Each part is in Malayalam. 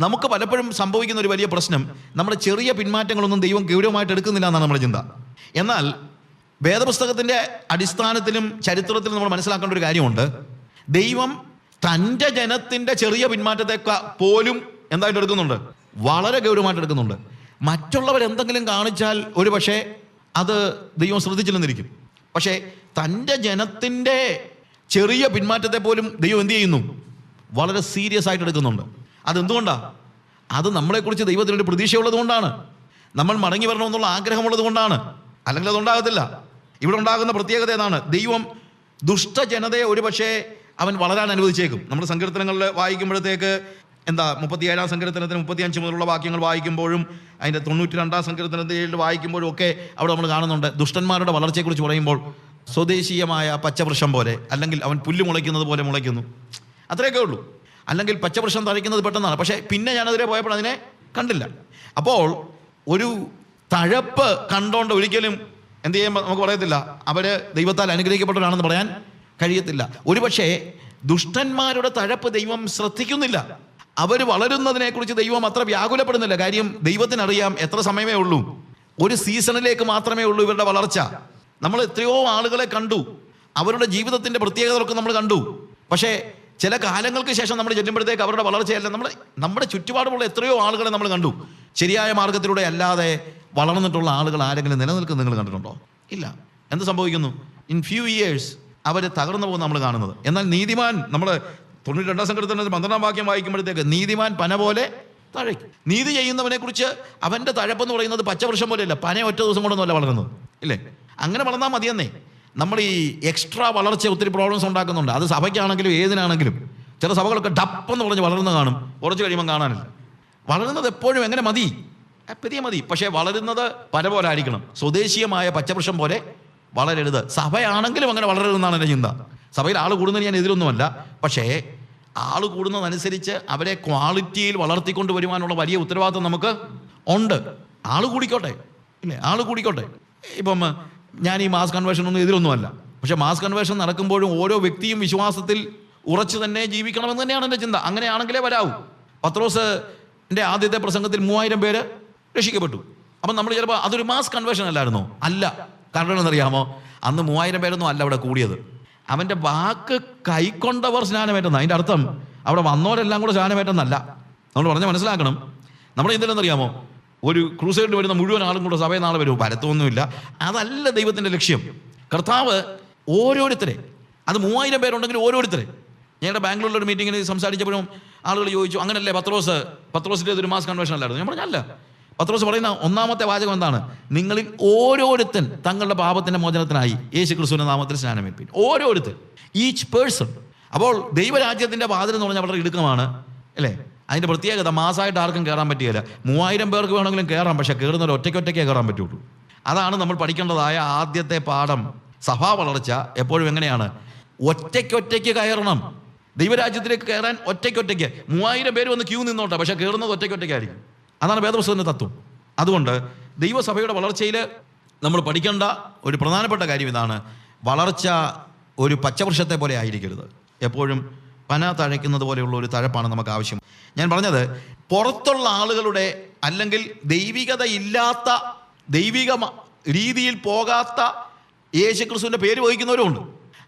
നമുക്ക് പലപ്പോഴും സംഭവിക്കുന്ന ഒരു വലിയ പ്രശ്നം നമ്മുടെ ചെറിയ പിന്മാറ്റങ്ങളൊന്നും ദൈവം ഗൗരവമായിട്ട് എടുക്കുന്നില്ല എന്നാണ് നമ്മുടെ ചിന്ത. എന്നാൽ വേദപുസ്തകത്തിന്റെ അടിസ്ഥാനത്തിലും ചരിത്രത്തിലും നമ്മൾ മനസ്സിലാക്കേണ്ട ഒരു കാര്യമുണ്ട്. ദൈവം തന്റെ ജനത്തിന്റെ ചെറിയ പിന്മാറ്റത്തെ പോലും എന്തായിട്ട് എടുക്കുന്നുണ്ട്? വളരെ ഗൗരവമായിട്ട് എടുക്കുന്നുണ്ട്. മറ്റുള്ളവർ എന്തെങ്കിലും കാണിച്ചാൽ ഒരു പക്ഷേ അത് ദൈവം ശ്രദ്ധിച്ചില്ലെന്നിരിക്കും. പക്ഷേ തന്റെ ജനത്തിന്റെ ചെറിയ പിന്മാറ്റത്തെ പോലും ദൈവം എന്ത് ചെയ്യുന്നു? വളരെ സീരിയസ് ആയിട്ട് എടുക്കുന്നുണ്ട്. അതെന്തുകൊണ്ടാണ് അത് നമ്മളെക്കുറിച്ച് ദൈവത്തിനൊരു പ്രതീക്ഷയുള്ളത് കൊണ്ടാണ്. നമ്മൾ മടങ്ങി വരണമെന്നുള്ള ആഗ്രഹമുള്ളത് കൊണ്ടാണ്. അല്ലെങ്കിൽ അതുണ്ടാകത്തില്ല. ഇവിടെ ഉണ്ടാകുന്ന പ്രത്യേകത ഏതാണ്? ദൈവം ദുഷ്ടജനതയെ ഒരു പക്ഷേ അവൻ വളരാൻ അനുവദിച്ചേക്കും. നമ്മുടെ സങ്കീർത്തനങ്ങളിൽ വായിക്കുമ്പോഴത്തേക്ക് എന്താ മുപ്പത്തിയേഴാം സങ്കീർത്തനത്തിന് മുപ്പത്തിയഞ്ച് മുതലുള്ള വാക്യങ്ങൾ വായിക്കുമ്പോഴും അതിന്റെ തൊണ്ണൂറ്റി രണ്ടാം സങ്കീർത്തനത്തിൽ വായിക്കുമ്പോഴും ഒക്കെ അവിടെ നമ്മൾ കാണുന്നുണ്ട്. ദുഷ്ടന്മാരുടെ വളർച്ചയെക്കുറിച്ച് പറയുമ്പോൾ സ്വദേശീയമായ പച്ചവൃക്ഷം പോലെ അല്ലെങ്കിൽ അവൻ പുല്ല് മുളയ്ക്കുന്നത് പോലെ മുളയ്ക്കുന്നു. അത്രയൊക്കെ ഉള്ളൂ. അല്ലെങ്കിൽ പച്ചവൃക്ഷം തഴയ്ക്കുന്നത് പെട്ടെന്നാണ്. പക്ഷേ പിന്നെ ഞാനതിലെ പോയപ്പോൾ അതിനെ കണ്ടില്ല. അപ്പോൾ ഒരു തഴപ്പ് കണ്ടോണ്ട് ഒരിക്കലും എന്ത് ചെയ്യാൻ നമുക്ക് പറയത്തില്ല. അവർ ദൈവത്താൽ അനുഗ്രഹിക്കപ്പെട്ടവരാണെന്ന് പറയാൻ കഴിയത്തില്ല. ഒരുപക്ഷെ ദുഷ്ടന്മാരുടെ തഴപ്പ് ദൈവം ശ്രദ്ധിക്കുന്നില്ല. അവർ വളരുന്നതിനെക്കുറിച്ച് ദൈവം അത്ര വ്യാകുലപ്പെടുന്നില്ല. കാര്യം ദൈവത്തിനറിയാം എത്ര സമയമേ ഉള്ളൂ. ഒരു സീസണിലേക്ക് മാത്രമേ ഉള്ളൂ ഇവരുടെ വളർച്ച. നമ്മൾ എത്രയോ ആളുകളെ കണ്ടു. അവരുടെ ജീവിതത്തിന്റെ പ്രത്യേകതകളൊക്കെ നമ്മൾ കണ്ടു. പക്ഷേ ചില കാലങ്ങൾക്ക് ശേഷം നമ്മൾ ചെല്ലുമ്പോഴത്തേക്ക് അവരുടെ വളർച്ചയല്ല. നമ്മൾ നമ്മുടെ ചുറ്റുപാടുമുള്ള എത്രയോ ആളുകളെ നമ്മൾ കണ്ടു. ശരിയായ മാർഗത്തിലൂടെ അല്ലാതെ വളർന്നിട്ടുള്ള ആളുകൾ ആരെങ്കിലും നിലനിൽക്കുന്നത് നിങ്ങൾ കണ്ടിട്ടുണ്ടോ? ഇല്ല. എന്ത് സംഭവിക്കുന്നു? ഇൻ ഫ്യൂ ഇയേഴ്സ് അവർ തകർന്നു പോകുന്ന നമ്മൾ കാണുന്നത്. എന്നാൽ നീതിമാൻ നമ്മൾ തൊണ്ണൂറ്റി രണ്ടാം സംഘടന പന്ത്രണ്ടാം വാക്യം വായിക്കുമ്പോഴത്തേക്ക് നീതിമാൻ പന പോലെ തഴയ്ക്കും നീതി ചെയ്യുന്നവനെ കുറിച്ച് അവന്റെ തഴപ്പെന്ന് പറയുന്നത് പച്ചവൃക്ഷം പോലെയല്ല. പന ഒറ്റ ദിവസം കൊണ്ടൊന്നുമല്ല വളരുന്നത്. ഇല്ലേ? അങ്ങനെ വളർന്നാൽ മതിയെന്നേ. നമ്മൾ ഈ എക്സ്ട്രാ വളർച്ച ഒത്തിരി പ്രോബ്ലംസ് ഉണ്ടാക്കുന്നുണ്ട്. അത് സഭയ്ക്കാണെങ്കിലും ഏതിനാണെങ്കിലും. ചില സഭകളൊക്കെ ഡപ്പെന്ന് പറഞ്ഞ് വളർന്ന് കാണും. കുറച്ച് കഴിയുമ്പോൾ കാണാനില്ല. വളരുന്നത് എപ്പോഴും എങ്ങനെ മതി? പെരിയ മതി. പക്ഷേ വളരുന്നത് പല പോലെ ആയിരിക്കണം. സ്വദേശീയമായ പച്ചവൃക്ഷം പോലെ വളരരുത്. സഭയാണെങ്കിലും അങ്ങനെ വളരരുതെന്നാണ് എന്റെ ചിന്ത. സഭയിൽ ആൾ കൂടുന്നതിന് ഞാൻ എതിരൊന്നുമല്ല. പക്ഷേ ആൾ കൂടുന്നതനുസരിച്ച് അവരെ ക്വാളിറ്റിയിൽ വളർത്തിക്കൊണ്ട് വരുവാനുള്ള വലിയ ഉത്തരവാദിത്വം നമുക്ക് ഉണ്ട്. ആൾ കൂടിക്കോട്ടെ. ഇല്ലേ? ആൾ കൂടിക്കോട്ടെ. ഇപ്പം ഞാൻ ഈ മാസ് കൺവേഷൻ ഒന്നും എതിരൊന്നുമല്ല പക്ഷെ മാസ് കൺവേഷൻ നടക്കുമ്പോഴും ഓരോ വ്യക്തിയും വിശ്വാസത്തിൽ ഉറച്ചു തന്നെ ജീവിക്കണമെന്ന് തന്നെയാണ് എന്റെ ചിന്ത. അങ്ങനെയാണെങ്കിലേ വരാവൂ. പത്രോസ് എന്റെ ആദ്യത്തെ പ്രസംഗത്തിൽ മൂവായിരം പേര് രക്ഷിക്കപ്പെട്ടു. അപ്പം നമ്മൾ ചിലപ്പോൾ അതൊരു മാസ് കൺവേഷൻ അല്ലായിരുന്നോ? അല്ല. കാരണം എന്നറിയാമോ? അന്ന് മൂവായിരം പേരൊന്നും അല്ല അവിടെ കൂടിയത്. അവന്റെ വാക്ക് കൈക്കൊണ്ടവർ സ്നാനമേറ്റെന്ന്. അതിന്റെ അർത്ഥം അവിടെ വന്നവരെല്ലാം കൂടെ സ്നാനമേറ്റെന്നല്ല. നമ്മൾ പറഞ്ഞ് മനസ്സിലാക്കണം. നമ്മൾ എന്തിനെന്നറിയാമോ? ഒരു ക്രൂസൈഡിൽ വരുന്ന മുഴുവൻ ആളും കൂടെ സഭയിൽ നാളെ വരും. പരത്തൊന്നുമില്ല. അതല്ല ദൈവത്തിന്റെ ലക്ഷ്യം. കർത്താവ് ഓരോരുത്തരെ അത് മൂവായിരം പേരുണ്ടെങ്കിൽ ഓരോരുത്തരെ. ഞങ്ങളുടെ ബാംഗ്ലൂരിലെ ഒരു മീറ്റിങ്ങിന് സംസാരിച്ചപ്പോഴും ആളുകൾ ചോദിച്ചു അങ്ങനല്ലേ പത്രോസ്? പത്രോസിന്റെ ഒരു മാസ് കൺവെൻഷൻ അല്ലായിരുന്നു? ഞാൻ പറഞ്ഞല്ല പത്രോസ് പറയുന്ന ഒന്നാമത്തെ വാചകം എന്താണ്? നിങ്ങളിൽ ഓരോരുത്തൻ തങ്ങളുടെ പാപത്തിന്റെ മോചനത്തിനായി യേശു ക്രിസ്തുവിന്റെ നാമത്തിൽ സ്നാനമേൽപ്പിൻ ഓരോരുത്തൻ ഈച്ച് പേഴ്സൺ അപ്പോൾ ദൈവരാജ്യത്തിന്റെ വാതിൽ എന്ന് പറഞ്ഞാൽ വളരെ ഇടുക്കമാണ് അല്ലേ? അതിന്റെ പ്രത്യേകത മാസമായിട്ട് ആർക്കും കയറാൻ പറ്റിയില്ല. മൂവായിരം പേർക്ക് വേണമെങ്കിലും കയറാം പക്ഷേ കയറുന്നവർ ഒറ്റയ്ക്കൊറ്റയ്ക്കേ കയറാൻ പറ്റുള്ളൂ. അതാണ് നമ്മൾ പഠിക്കേണ്ടതായ ആദ്യത്തെ പാഠം. സഭാ വളർച്ച എപ്പോഴും എങ്ങനെയാണ്? ഒറ്റയ്ക്കൊറ്റയ്ക്ക് കയറണം. ദൈവരാജ്യത്തിലേക്ക് കയറാൻ ഒറ്റയ്ക്കൊറ്റയ്ക്ക്. മൂവായിരം പേര് വന്ന് ക്യൂ നിന്നോട്ടെ പക്ഷേ കയറുന്നത് ഒറ്റയ്ക്കൊറ്റയ്ക്കായിരിക്കും. അതാണ് വേദപുസ്തകത്തിന്റെ തത്വം. അതുകൊണ്ട് ദൈവസഭയുടെ വളർച്ചയിൽ നമ്മൾ പഠിക്കേണ്ട ഒരു പ്രധാനപ്പെട്ട കാര്യം ഇതാണ്. വളർച്ച ഒരു പച്ചവൃക്ഷത്തെ പോലെ ആയിരിക്കരുത്. എപ്പോഴും പന തഴയ്ക്കുന്നത് പോലെയുള്ള ഒരു തഴപ്പാണ് നമുക്ക് ആവശ്യം. ഞാൻ പറഞ്ഞത് പുറത്തുള്ള ആളുകളുടെ അല്ലെങ്കിൽ ദൈവികത ഇല്ലാത്ത ദൈവിക രീതിയിൽ പോകാത്ത യേശുക്രിസ്തുവിന്റെ പേര് വഹിക്കുന്നവരുമുണ്ട്.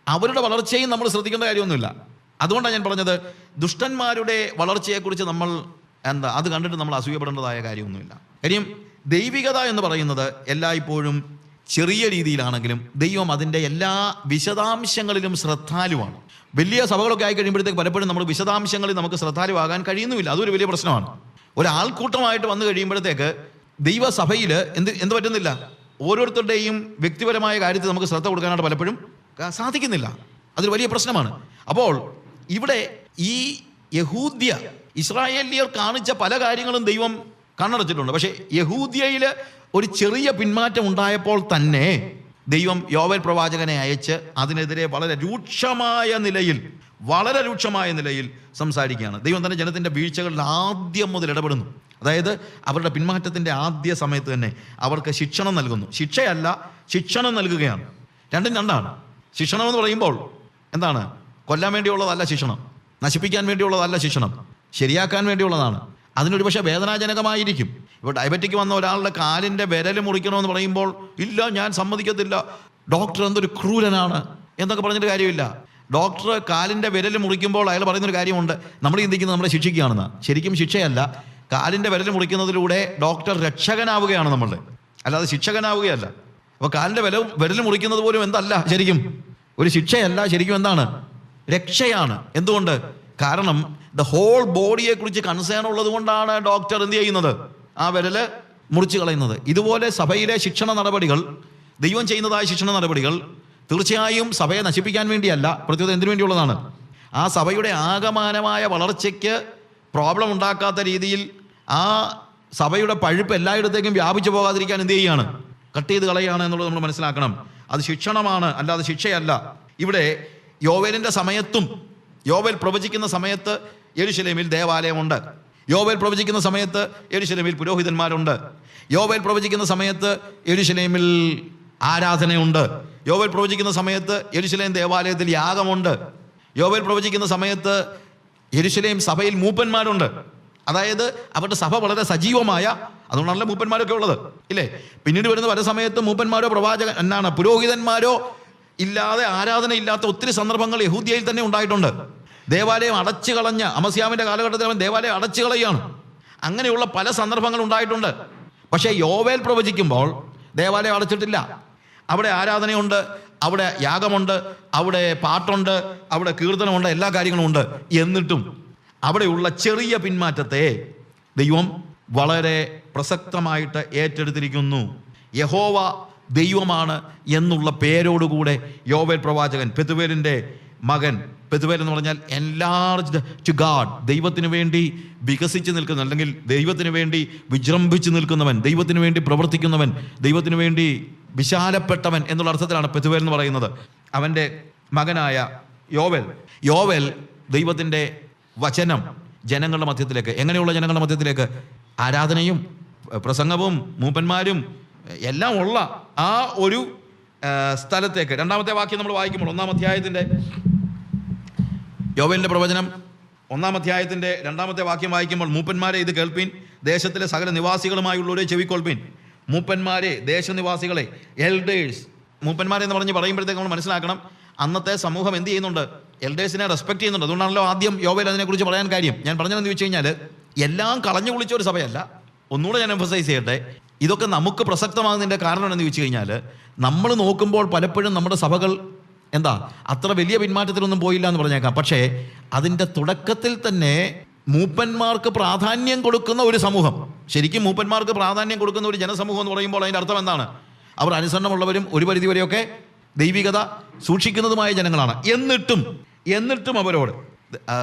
അവരുടെ വളർച്ചയും നമ്മൾ ശ്രദ്ധിക്കേണ്ട കാര്യമൊന്നുമില്ല. അതുകൊണ്ടാണ് ഞാൻ പറഞ്ഞത് ദുഷ്ടന്മാരുടെ വളർച്ചയെക്കുറിച്ച് നമ്മൾ എന്താ അത് കണ്ടിട്ട് നമ്മൾ അസൂയപ്പെടേണ്ടതായ കാര്യമൊന്നുമില്ല. കാര്യം ദൈവികത എന്ന് പറയുന്നത് എല്ലായ്പ്പോഴും ചെറിയ രീതിയിലാണെങ്കിലും ദൈവം അതിന്റെ എല്ലാ വിശദാംശങ്ങളിലും ശ്രദ്ധാലുവാണ്. വലിയ സഭകളൊക്കെ ആയി കഴിയുമ്പോഴത്തേക്ക് പലപ്പോഴും നമ്മൾ വിശദാംശങ്ങളിൽ നമുക്ക് ശ്രദ്ധാലുവാകാൻ കഴിയുന്നുമില്ല. അതൊരു വലിയ പ്രശ്നമാണ്. ഒരാൾക്കൂട്ടമായിട്ട് വന്നു കഴിയുമ്പോഴത്തേക്ക് ദൈവസഭയിൽ എന്ത് എന്ത് പറ്റുന്നില്ല? ഓരോരുത്തരുടെയും വ്യക്തിപരമായ കാര്യത്തിൽ നമുക്ക് ശ്രദ്ധ കൊടുക്കാനായിട്ട് പലപ്പോഴും സാധിക്കുന്നില്ല. അതൊരു വലിയ പ്രശ്നമാണ്. അപ്പോൾ ഇവിടെ ഈ യഹൂദ്യ ഇസ്രായേലിയർ കാണിച്ച പല കാര്യങ്ങളും ദൈവം കണ്ണടച്ചിട്ടുണ്ട്. പക്ഷേ യഹൂദ്യയിൽ ഒരു ചെറിയ പിന്മാറ്റം ഉണ്ടായപ്പോൾ തന്നെ ദൈവം യോവൽ പ്രവാചകനെ അയച്ച് അതിനെതിരെ വളരെ രൂക്ഷമായ നിലയിൽ വളരെ രൂക്ഷമായ നിലയിൽ സംസാരിക്കുകയാണ്. ദൈവം തന്നെ ജനത്തിന്റെ വീഴ്ചകളിൽ ആദ്യം മുതൽ ഇടപെടുന്നു. അതായത് അവരുടെ പിന്മാറ്റത്തിന്റെ ആദ്യ സമയത്ത് തന്നെ അവർക്ക് ശിക്ഷണം നൽകുന്നു. ശിക്ഷയല്ല ശിക്ഷണം നൽകുകയാണ്. രണ്ടും രണ്ടാണ്. ശിക്ഷണം എന്ന് പറയുമ്പോൾ എന്താണ്? കൊല്ലാൻ വേണ്ടിയുള്ളതല്ല ശിക്ഷണം. നശിപ്പിക്കാൻ വേണ്ടിയുള്ളതല്ല ശിക്ഷണം. ശരിയാക്കാൻ വേണ്ടിയുള്ളതാണ്. അതിനൊരു പക്ഷേ വേദനാജനകമായിരിക്കും. ഇപ്പോൾ ഡയബറ്റിക് വന്ന ഒരാളുടെ കാലിന്റെ വിരൽ മുറിക്കണമെന്ന് പറയുമ്പോൾ ഇല്ല ഞാൻ സമ്മതിക്കത്തില്ല. ഡോക്ടർ എന്തൊരു ക്രൂരനാണ് എന്നൊക്കെ പറഞ്ഞിട്ട് കാര്യമില്ല. ഡോക്ടർ കാലിന്റെ വിരൽ മുറിക്കുമ്പോൾ അയാൾ പറയുന്നൊരു കാര്യമുണ്ട്. നമ്മൾ ചിന്തിക്കുന്നത് നമ്മളെ ശിക്ഷിക്കുകയാണെന്ന്. ശരിക്കും ശിക്ഷയല്ല. കാലിന്റെ വിരൽ മുറിക്കുന്നതിലൂടെ ഡോക്ടർ രക്ഷകനാവുകയാണ് നമ്മളുടെ അല്ലാതെ ശിക്ഷകനാവുകയല്ല. അപ്പോൾ കാലിന്റെ വില വിരൽ മുറിക്കുന്നത് പോലും എന്തല്ല? ശരിക്കും. ഒരു ശിക്ഷയല്ല ശരിക്കും എന്താണ്? രക്ഷയാണ്. എന്തുകൊണ്ട്? കാരണം ദ ഹോൾ ബോഡിയെക്കുറിച്ച് കൺസേൺ ഉള്ളത് കൊണ്ടാണ് ഡോക്ടർ എന്ത് ചെയ്യുന്നത്? ആ വിരൽ മുറിച്ച് കളയുന്നത്. ഇതുപോലെ സഭയിലെ ശിക്ഷണ നടപടികൾ ദൈവം ചെയ്യുന്നതായ ശിക്ഷണ നടപടികൾ തീർച്ചയായും സഭയെ നശിപ്പിക്കാൻ വേണ്ടിയല്ല പ്രത്യേകത എന്തിനു വേണ്ടിയുള്ളതാണ്? ആ സഭയുടെ ആകമാനമായ വളർച്ചയ്ക്ക് പ്രോബ്ലം ഉണ്ടാക്കാത്ത രീതിയിൽ ആ സഭയുടെ പഴുപ്പ് എല്ലായിടത്തേക്കും വ്യാപിച്ചു പോകാതിരിക്കാൻ എന്ത് ചെയ്യുകയാണ് കട്ട് ചെയ്ത് കളയുകയാണ് എന്നുള്ളത് നമ്മൾ മനസ്സിലാക്കണം. അത് ശിക്ഷണമാണ് അല്ലാതെ ശിക്ഷയല്ല. ഇവിടെ യോവേലിന്റെ സമയത്തും യോവേൽ പ്രവചിക്കുന്ന സമയത്ത് യെരുശലേമിൽ ദേവാലയമുണ്ട്. യോവേൽ പ്രവചിക്കുന്ന സമയത്ത് എരുശലേമിൽ പുരോഹിതന്മാരുണ്ട്. യോവേൽ പ്രവചിക്കുന്ന സമയത്ത് എരുശലേമിൽ ആരാധനയുണ്ട്. യോവേൽ പ്രവചിക്കുന്ന സമയത്ത് എരുശലേം ദേവാലയത്തിൽ യാഗമുണ്ട്. യോവേൽ പ്രവചിക്കുന്ന സമയത്ത് എരുശലേം സഭയിൽ മൂപ്പന്മാരുണ്ട്. അതായത് അവരുടെ സഭ വളരെ സജീവമായ അതുകൊണ്ടാണല്ലോ മൂപ്പന്മാരൊക്കെ ഉള്ളത്. ഇല്ലേ? പിന്നീട് വരുന്ന പല സമയത്ത് മൂപ്പന്മാരോ പ്രവാചകൻ എന്നാണ് പുരോഹിതന്മാരോ ഇല്ലാതെ ആരാധന ഇല്ലാത്ത ഒത്തിരി സന്ദർഭങ്ങൾ യഹൂദിയയിൽ തന്നെ ഉണ്ടായിട്ടുണ്ട്. ദേവാലയം അടച്ചു കളഞ്ഞ അമസ്യാമിന്റെ കാലഘട്ടത്തിൽ അവൻ ദേവാലയം അടച്ചു കളയുകയാണ്. അങ്ങനെയുള്ള പല സന്ദർഭങ്ങൾ ഉണ്ടായിട്ടുണ്ട്. പക്ഷേ യോവേൽ പ്രവചിക്കുമ്പോൾ ദേവാലയം അടച്ചിട്ടില്ല. അവിടെ ആരാധനയുണ്ട് അവിടെ യാഗമുണ്ട് അവിടെ പാട്ടുണ്ട് അവിടെ കീർത്തനമുണ്ട് എല്ലാ കാര്യങ്ങളും ഉണ്ട്. എന്നിട്ടും അവിടെയുള്ള ചെറിയ പിന്മാറ്റത്തെ ദൈവം വളരെ പ്രസക്തമായിട്ട് ഏറ്റെടുത്തിരിക്കുന്നു. യഹോവ ദൈവമാണ് എന്നുള്ള പേരോടുകൂടെ യോവേൽ പ്രവാചകൻ പെതുവേലിന്റെ മകൻ പെതുവേൽ എന്ന് പറഞ്ഞാൽ എൻലാർജ്ഡ് ടു ഗാഡ് ദൈവത്തിന് വേണ്ടി വികസിച്ച് നിൽക്കുന്ന അല്ലെങ്കിൽ ദൈവത്തിന് വേണ്ടി വിജൃംഭിച്ച് നിൽക്കുന്നവൻ ദൈവത്തിന് വേണ്ടി പ്രവർത്തിക്കുന്നവൻ ദൈവത്തിന് വേണ്ടി വിശാലപ്പെട്ടവൻ എന്നുള്ള അർത്ഥത്തിലാണ് പെതുവേൽ എന്ന് പറയുന്നത്. അവന്റെ മകനായ യോവൽ. യോവൽ ദൈവത്തിന്റെ വചനം ജനങ്ങളുടെ മധ്യത്തിലേക്ക് എങ്ങനെയുള്ള ജനങ്ങളുടെ മധ്യത്തിലേക്ക്? ആരാധനയും പ്രസംഗവും മൂപ്പന്മാരും എല്ലാം ഉള്ള ആ ഒരു സ്ഥലത്തേക്ക്. രണ്ടാമത്തെ വാക്യം നമ്മൾ വായിക്കുമ്പോൾ ഒന്നാം അധ്യായത്തിന്റെ യോവേലിന്റെ പ്രവചനം ഒന്നാം അധ്യായത്തിന്റെ രണ്ടാമത്തെ വാക്യം വായിക്കുമ്പോൾ മൂപ്പന്മാരെ ഇത് കേൾപ്പീൻ. ദേശത്തിലെ സകല നിവാസികളുമായുള്ളവരെ ചെവിക്കൊൾപ്പീൻ. മൂപ്പന്മാരെ ദേശനിവാസികളെ എൽഡേഴ്സ് മൂപ്പന്മാരെ എന്ന് പറഞ്ഞ് പറയുമ്പോഴത്തേക്ക് നമ്മൾ മനസ്സിലാക്കണം അന്നത്തെ സമൂഹം എന്ത് ചെയ്യുന്നുണ്ട്? എൽഡേഴ്സിനെ റെസ്പെക്ട് ചെയ്യുന്നുണ്ട്. അതുകൊണ്ടാണല്ലോ ആദ്യം യോവയിൽ അതിനെക്കുറിച്ച് പറയാൻ കാര്യം. ഞാൻ പറഞ്ഞതെന്ന് ചോദിച്ചു കഴിഞ്ഞാൽ എല്ലാം കളഞ്ഞു കുളിച്ച ഒരു സഭയല്ല. ഒന്നുകൂടെ ഞാൻ എംഫസൈസ് ചെയ്യട്ടെ. ഇതൊക്കെ നമുക്ക് പ്രസക്തമാകുന്നതിന്റെ കാരണം എന്ന് ചോദിച്ചു കഴിഞ്ഞാൽ നമ്മൾ നോക്കുമ്പോൾ പലപ്പോഴും നമ്മുടെ സഭകൾ എന്താ? അത്ര വലിയ പിന്മാറ്റത്തിലൊന്നും പോയില്ല എന്ന് പറഞ്ഞേക്കാം. പക്ഷേ അതിന്റെ തുടക്കത്തിൽ തന്നെ മൂപ്പന്മാർക്ക് പ്രാധാന്യം കൊടുക്കുന്ന ഒരു സമൂഹം. ശരിക്കും മൂപ്പന്മാർക്ക് പ്രാധാന്യം കൊടുക്കുന്ന ഒരു ജനസമൂഹം എന്ന് പറയുമ്പോൾ അതിന്റെ അർത്ഥം എന്താണ്? അവർ അനുസരണമുള്ളവരും ഒരു പരിധിവരെയൊക്കെ ദൈവികത സൂക്ഷിക്കുന്നതുമായ ജനങ്ങളാണ്. എന്നിട്ടും എന്നിട്ടും അവരോട്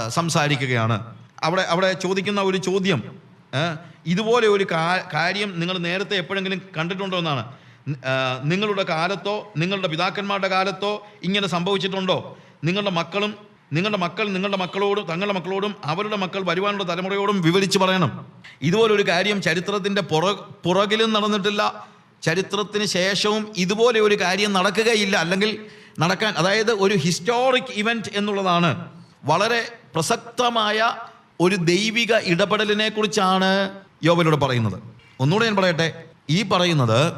സംസാരിക്കുകയാണ്. അവിടെ അവിടെ ചോദിക്കുന്ന ഒരു ചോദ്യം ഇതുപോലെ ഒരു കാര്യം നിങ്ങൾ നേരത്തെ എപ്പോഴെങ്കിലും കണ്ടിട്ടുണ്ടോ എന്നാണ്. നിങ്ങളുടെ കാലത്തോ നിങ്ങളുടെ പിതാക്കന്മാരുടെ കാലത്തോ ഇങ്ങനെ സംഭവിച്ചിട്ടുണ്ടോ? നിങ്ങളുടെ മക്കളും നിങ്ങളുടെ മക്കൾ നിങ്ങളുടെ മക്കളോടും തങ്ങളുടെ മക്കളോടും അവരുടെ മക്കൾ വരുവാനുള്ള തലമുറയോടും വിവരിച്ച് പറയണം. ഇതുപോലൊരു കാര്യം ചരിത്രത്തിന്റെ പുറ പുറകിലും നടന്നിട്ടില്ല. ചരിത്രത്തിന് ശേഷവും ഇതുപോലെ ഒരു കാര്യം നടക്കുകയില്ല. അല്ലെങ്കിൽ നടക്കാൻ അതായത് ഒരു ഹിസ്റ്റോറിക് ഇവന്റ് എന്നുള്ളതാണ്. വളരെ പ്രസക്തമായ ഒരു ദൈവിക ഇടപെടലിനെ കുറിച്ചാണ് യോബലോട് പറയുന്നത്. ഒന്നുകൂടെ ഞാൻ പറയട്ടെ. ഈ പറയുന്നത്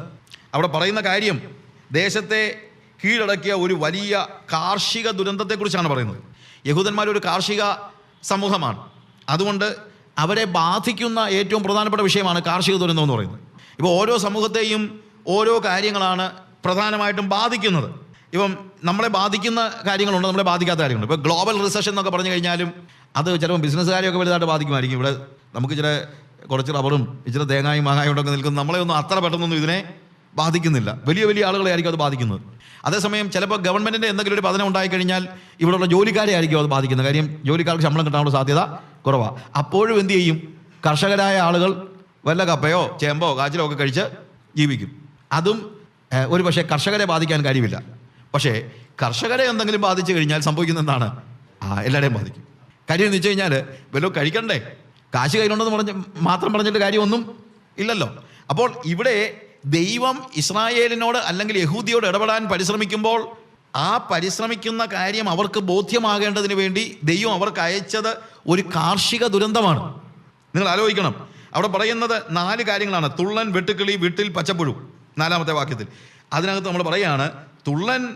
അവിടെ പറയുന്ന കാര്യം ദേശത്തെ കീഴടക്കിയ ഒരു വലിയ കാർഷിക ദുരന്തത്തെക്കുറിച്ചാണ് പറയുന്നത്. യഹൂദന്മാർ ഒരു കാർഷിക സമൂഹമാണ്. അതുകൊണ്ട് അവരെ ബാധിക്കുന്ന ഏറ്റവും പ്രധാനപ്പെട്ട വിഷയമാണ് കാർഷിക ദുരന്തം എന്ന് പറയുന്നത്. ഇപ്പോൾ ഓരോ സമൂഹത്തെയും ഓരോ കാര്യങ്ങളാണ് പ്രധാനമായിട്ടും ബാധിക്കുന്നത്. ഇപ്പം നമ്മളെ ബാധിക്കുന്ന കാര്യങ്ങളുണ്ട് നമ്മളെ ബാധിക്കാത്ത കാര്യങ്ങളുണ്ട്. ഇപ്പോൾ ഗ്ലോബൽ റിസഷൻ എന്നൊക്കെ പറഞ്ഞു കഴിഞ്ഞാലും അത് ചിലപ്പോൾ ബിസിനസ്സുകാരെയൊക്കെ വലുതായിട്ട് ബാധിക്കുമായിരിക്കും. ഇവിടെ നമുക്ക് ചില കുറച്ച് റബറും ഇച്ചിരി തേങ്ങായും മാങ്ങായും ഒക്കെ നിൽക്കുന്ന നമ്മളെ ഒന്നും അത്ര പെട്ടെന്നൊന്നും ഇതിനെ ബാധിക്കുന്നില്ല. വലിയ വലിയ ആളുകളെ ആയിരിക്കും അത് ബാധിക്കുന്നത്. അതേസമയം ചിലപ്പോൾ ഗവൺമെന്റിന്റെ എന്തെങ്കിലും ഒരു പതനം ഉണ്ടായിക്കഴിഞ്ഞാൽ ഇവിടെയുള്ള ജോലിക്കാരെ ആയിരിക്കും അത് ബാധിക്കുന്നത്. കാര്യം ജോലിക്കാർക്ക് ശമ്പളം കിട്ടാനുള്ള സാധ്യത കുറവാണ് അപ്പോഴും എന്ത് ചെയ്യും? കർഷകരായ ആളുകൾ വല്ല കപ്പയോ ചേമ്പോ കാച്ചിലോ ഒക്കെ കഴിച്ച് ജീവിക്കും. അതും ഒരു പക്ഷേ കർഷകരെ ബാധിക്കാൻ കാര്യമില്ല. പക്ഷേ കർഷകരെ എന്തെങ്കിലും ബാധിച്ചു കഴിഞ്ഞാൽ സംഭവിക്കുന്നത് എന്താണ്? ആ എല്ലാവരെയും ബാധിക്കും. കാര്യം എന്ന് വെച്ച് കഴിഞ്ഞാൽ വല്ലതും കഴിക്കണ്ടേ? കാശ് കയ്യിലുണ്ടെന്ന് പറഞ്ഞ് മാത്രം പറഞ്ഞിട്ട് കാര്യമൊന്നും ഇല്ലല്ലോ. അപ്പോൾ ഇവിടെ ദൈവം ഇസ്രായേലിനോട് അല്ലെങ്കിൽ യഹൂദിയോട് ഇടപെടാൻ പരിശ്രമിക്കുമ്പോൾ ആ പരിശ്രമിക്കുന്ന കാര്യം അവർക്ക് ബോധ്യമാകേണ്ടതിന് വേണ്ടി ദൈവം അവർക്ക് അയച്ചത് ഒരു കാർഷിക ദുരന്തമാണ്. നിങ്ങൾ ആലോചിക്കണം. അവിടെ പറയുന്നത് നാല് കാര്യങ്ങളാണ്. തുള്ളൻ വെട്ടുക്കിളി വീട്ടിൽ പച്ചപ്പുഴു. നാലാമത്തെ വാക്യത്തിൽ. അതിനകത്ത് നമ്മൾ പറയുകയാണ് തുള്ളൻ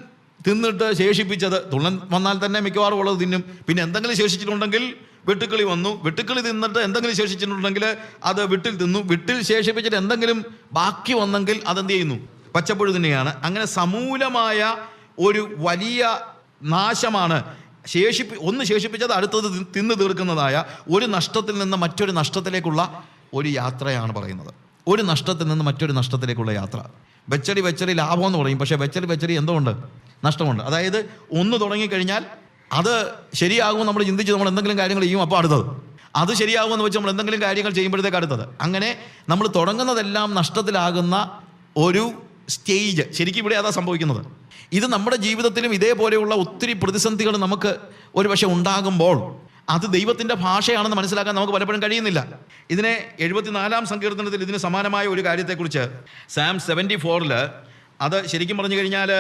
തിന്നിട്ട് ശേഷിപ്പിച്ചത് തുള്ളൻ വന്നാൽ തന്നെ മിക്കവാറും ഉള്ളത് തിന്നും. പിന്നെ എന്തെങ്കിലും ശേഷിച്ചിട്ടുണ്ടെങ്കിൽ വെട്ടുക്കിളി വന്നു. വെട്ടുക്കിളി തിന്നിട്ട് എന്തെങ്കിലും ശേഷിച്ചിട്ടുണ്ടെങ്കിൽ അത് വിട്ടിൽ തിന്നു. വിട്ടിൽ ശേഷിപ്പിച്ചിട്ട് എന്തെങ്കിലും ബാക്കി വന്നെങ്കിൽ അതെന്ത് ചെയ്യുന്നു? പച്ചപ്പുഴു തന്നെയാണ് അങ്ങനെ സമൂലമായ ഒരു വലിയ നാശമാണ് ശേഷിപ്പി ഒന്ന് ശേഷിപ്പിച്ചത് അടുത്തത് തിന്നു തീർക്കുന്നതായ ഒരു നഷ്ടത്തിൽ നിന്ന് മറ്റൊരു നഷ്ടത്തിലേക്കുള്ള ഒരു യാത്രയാണ് പറയുന്നത്. ഒരു നഷ്ടത്തിൽ നിന്ന് മറ്റൊരു നഷ്ടത്തിലേക്കുള്ള യാത്ര. വെച്ചടി വെച്ചടി ലാഭം എന്ന് പറയും. പക്ഷേ വെച്ചടി വെച്ചടി എന്തുകൊണ്ട് നഷ്ടമുണ്ട്. അതായത് ഒന്ന് തുടങ്ങിക്കഴിഞ്ഞാൽ അത് ശരിയാകുമെന്ന് നമ്മൾ ചിന്തിച്ച് നമ്മൾ എന്തെങ്കിലും കാര്യങ്ങൾ ചെയ്യും അപ്പോൾ അടുത്തത്. അത് ശരിയാകുമെന്ന് വെച്ച് നമ്മൾ എന്തെങ്കിലും കാര്യങ്ങൾ ചെയ്യുമ്പോഴത്തേക്ക് അടുത്തത്. അങ്ങനെ നമ്മൾ തുടങ്ങുന്നതെല്ലാം നഷ്ടത്തിലാകുന്ന ഒരു സ്റ്റേജ് ശരിക്കും ഇവിടെ അതാ സംഭവിക്കുന്നത്. ഇത് നമ്മുടെ ജീവിതത്തിലും ഇതേപോലെയുള്ള ഒത്തിരി പ്രതിസന്ധികൾ നമുക്ക് ഒരു പക്ഷെ ഉണ്ടാകുമ്പോൾ അത് ദൈവത്തിന്റെ ഭാഷയാണെന്ന് മനസ്സിലാക്കാൻ നമുക്ക് പലപ്പോഴും കഴിയുന്നില്ല. ഇതിനെ എഴുപത്തിനാലാം സങ്കീർത്തനത്തിൽ ഇതിന് സമാനമായ ഒരു കാര്യത്തെക്കുറിച്ച് സാം സെവന്റി ഫോറിൽ അത് ശരിക്കും പറഞ്ഞു കഴിഞ്ഞാൽ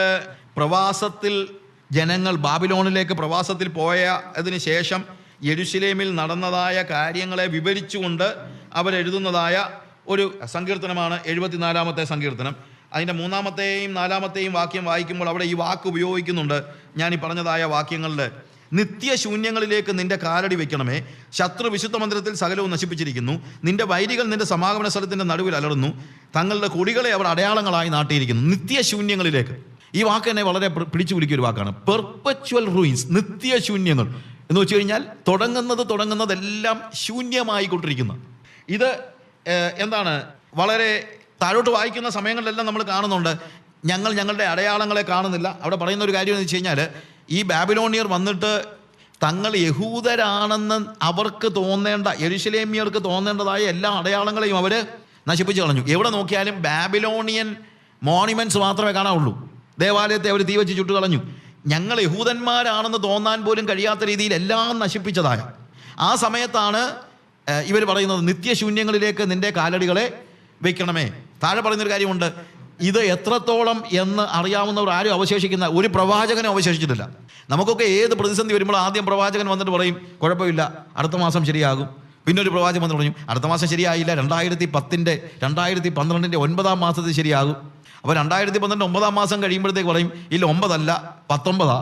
പ്രവാസത്തിൽ ജനങ്ങൾ ബാബിലോണിലേക്ക് പ്രവാസത്തിൽ പോയതിന് ശേഷം യെരുശലേമിൽ നടന്നതായ കാര്യങ്ങളെ വിവരിച്ചുകൊണ്ട് അവരെഴുതുന്നതായ ഒരു സങ്കീർത്തനമാണ് എഴുപത്തിനാലാമത്തെ സങ്കീർത്തനം. അതിന്റെ മൂന്നാമത്തെയും നാലാമത്തെയും വാക്യം വായിക്കുമ്പോൾ അവിടെ ഈ വാക്ക് ഉപയോഗിക്കുന്നുണ്ട്. ഞാൻ ഈ പറഞ്ഞതായ വാക്യങ്ങളിൽ നിത്യശൂന്യങ്ങളിലേക്ക് നിന്റെ കാലടി വെക്കണമേ. ശത്രു വിശുദ്ധ മന്ദിരത്തിൽ സകലവും നശിപ്പിച്ചിരിക്കുന്നു. നിന്റെ വൈരികൾ നിന്റെ സമാഗമന സ്ഥലത്തിന്റെ നടുവിൽ അലർന്നു തങ്ങളുടെ കൊടികളെ അവർ അടയാളങ്ങളായി നാട്ടിയിരിക്കുന്നു. നിത്യശൂന്യങ്ങളിലേക്ക്. ഈ വാക്ക് തന്നെ വളരെ പിടിച്ചു പിടിക്കിയ ഒരു വാക്കാണ്. പെർപ്പച്വൽ റൂയിൻസ് നിത്യശൂന്യങ്ങൾ. എന്ന് വെച്ച് കഴിഞ്ഞാൽ തുടങ്ങുന്നത് തുടങ്ങുന്നതെല്ലാം ശൂന്യമായി കൊണ്ടിരിക്കുന്ന ഇത് എന്താണ് വളരെ താഴോട്ട് വായിക്കുന്ന സമയങ്ങളിലെല്ലാം നമ്മൾ കാണുന്നുണ്ട്. ഞങ്ങൾ ഞങ്ങളുടെ അടയാളങ്ങളെ കാണുന്നില്ല. അവിടെ പറയുന്ന ഒരു കാര്യം എന്ന് വെച്ച് കഴിഞ്ഞാൽ ഈ ബാബിലോണിയർ വന്നിട്ട് തങ്ങൾ യഹൂദരാണെന്ന് അവർക്ക് തോന്നേണ്ട എരുശലേമിയർക്ക് തോന്നേണ്ടതായ എല്ലാ അടയാളങ്ങളെയും അവർ നശിപ്പിച്ചു കളഞ്ഞു. എവിടെ നോക്കിയാലും ബാബിലോണിയൻ മോണിമെന്റ്സ് മാത്രമേ കാണാവുള്ളൂ. ദേവാലയത്തെ അവർ തീവച്ച് ചുട്ടു കളഞ്ഞു ഞങ്ങൾ യഹൂദന്മാരാണെന്ന് തോന്നാൻ പോലും കഴിയാത്ത രീതിയിൽ എല്ലാം നശിപ്പിച്ചതായ. ആ സമയത്താണ് ഇവർ പറയുന്നത് നിത്യശൂന്യങ്ങളിലേക്ക് നിന്റെ കാലടികളെ വയ്ക്കണമേ താഴെ പറയുന്നൊരു കാര്യമുണ്ട്. ഇത് എത്രത്തോളം എന്ന് അറിയാവുന്നവർ ആരും അവശേഷിക്കുന്ന ഒരു പ്രവാചകനും അവശേഷിച്ചിട്ടില്ല. നമുക്കൊക്കെ ഏത് പ്രതിസന്ധി വരുമ്പോൾ ആദ്യം പ്രവാചകൻ വന്നിട്ട് പറയും കുഴപ്പമില്ല അടുത്ത മാസം ശരിയാകും. പിന്നെ ഒരു പ്രവാചകൻ വന്ന് പറഞ്ഞു അടുത്ത മാസം ശരിയായില്ല രണ്ടായിരത്തി പത്തിന്റെ രണ്ടായിരത്തി പന്ത്രണ്ടിന്റെ ഒൻപതാം മാസത്തിൽ ശരിയാകും. അപ്പോൾ രണ്ടായിരത്തി പന്ത്രണ്ട് ഒമ്പതാം മാസം കഴിയുമ്പോഴത്തേക്ക് പറയും ഇല്ല ഒമ്പതല്ല പത്തൊമ്പതാ.